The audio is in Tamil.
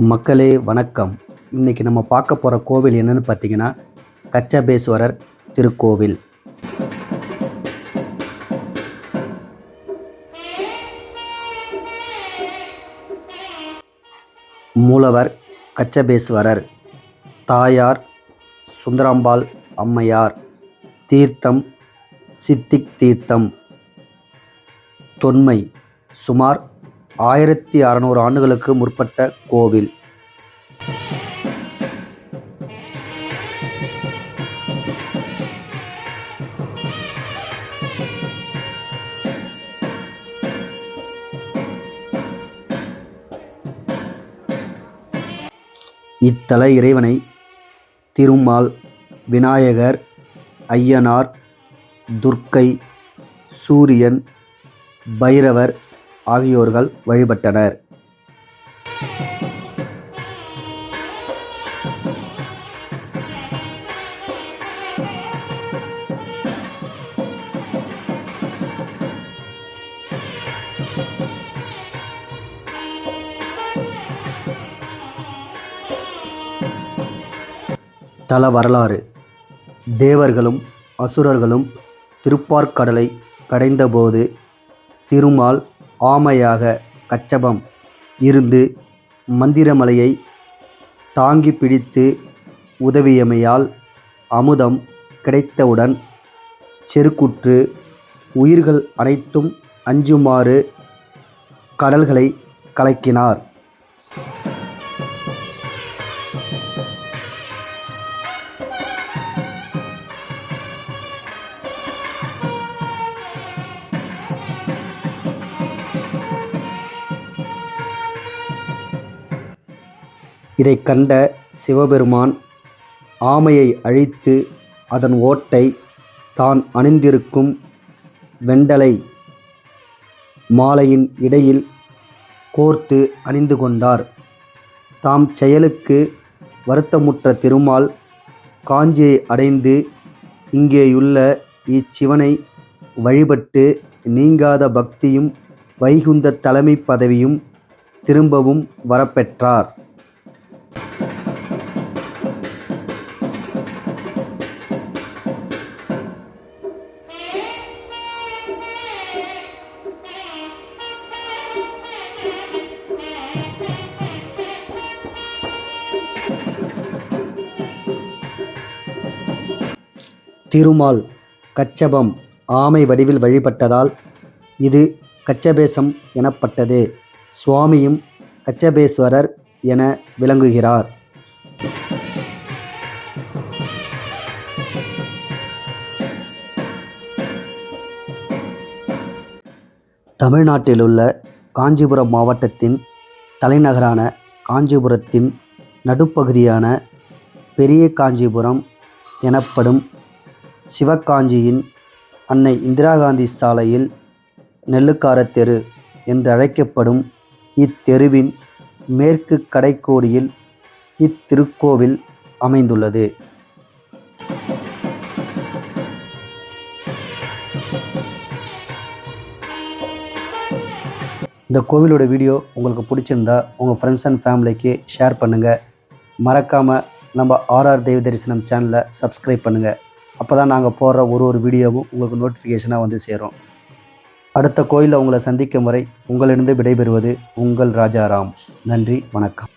மக்களே வணக்கம். இன்னைக்கு நம்ம பார்க்க போகிற கோவில் என்னன்னு பார்த்தீங்கன்னா கச்சபேஸ்வரர் திருக்கோவில். மூலவர் கச்சபேஸ்வரர் தாயார் சுந்தராம்பாள் அம்மையார் தீர்த்தம் சித்திக் தீர்த்தம் தொன்மை சுமார் ஆயிரத்தி அறநூறு ஆண்டுகளுக்கு முற்பட்ட கோவில். இத்தல இறைவனை திருமால் விநாயகர் ஐயனார் துர்க்கை சூரியன் பைரவர் ஆகியோர்கள் வழிபட்டனர். தல வரலாறு. தேவர்களும் அசுரர்களும் திருப்பார்கடலை கடைந்தபோது திருமால் ஆமையாக கச்சபம் இருந்து மந்திரமலையை தாங்கி பிடித்து உதவியமையால் அமுதம் கிடைத்தவுடன் செருக்குற்று உயிர்கள் அனைத்தும் அஞ்சுமாறு கடல்களை கலக்கினார். இதைக் கண்ட சிவபெருமான் ஆமையை அழித்து அதன் ஓட்டை தான் அணிந்திருக்கும் வெண்டலை மாலையின் இடையில் கோர்த்து அணிந்து கொண்டார். தாம் செயலுக்கு வருத்தமுற்ற திருமால் காஞ்சியை அடைந்து இங்கேயுள்ள இச்சிவனை வழிபட்டு நீங்காத பக்தியும் வைகுந்த தலைமை பதவியும் திரும்பவும் வரப்பெற்றார். திருமால் கச்சபம் ஆமை வடிவில் வழிபட்டதால் இது கச்சபேசம் எனப்பட்டது. சுவாமியும் கச்சபேஸ்வரர் என விளங்குகிறார். தமிழ்நாட்டிலுள்ள காஞ்சிபுரம் மாவட்டத்தின் தலைநகரான காஞ்சிபுரத்தின் நடுப்பகுதியான பெரிய காஞ்சிபுரம் எனப்படும் சிவகாஞ்சியின் அன்னை இந்திரா காந்தி சாலையில் நெல்லுக்கார தெரு என்று அழைக்கப்படும் இத்தெருவின் மேற்கு கடைக்கோடியில் இத்திருக்கோவில் அமைந்துள்ளது. இந்த கோவிலோட வீடியோ உங்களுக்கு பிடிச்சிருந்தா உங்கள் ஃப்ரெண்ட்ஸ் அண்ட் ஃபேமிலிக்கு ஷேர் பண்ணுங்கள் மறக்காமல் நம்ம ஆர்ஆர் தெய்வ தரிசனம் சேனலை சப்ஸ்கிரைப் பண்ணுங்கள் அப்போ தான் நாங்கள் போடுற ஒரு ஒரு வீடியோவும் உங்களுக்கு நோட்டிஃபிகேஷனாக வந்து சேரும். அடுத்த கோயிலில் உங்களை சந்திக்கும் வரை உங்களிடம் விடைபெறுவது உங்கள் ராஜாராம். நன்றி வணக்கம்.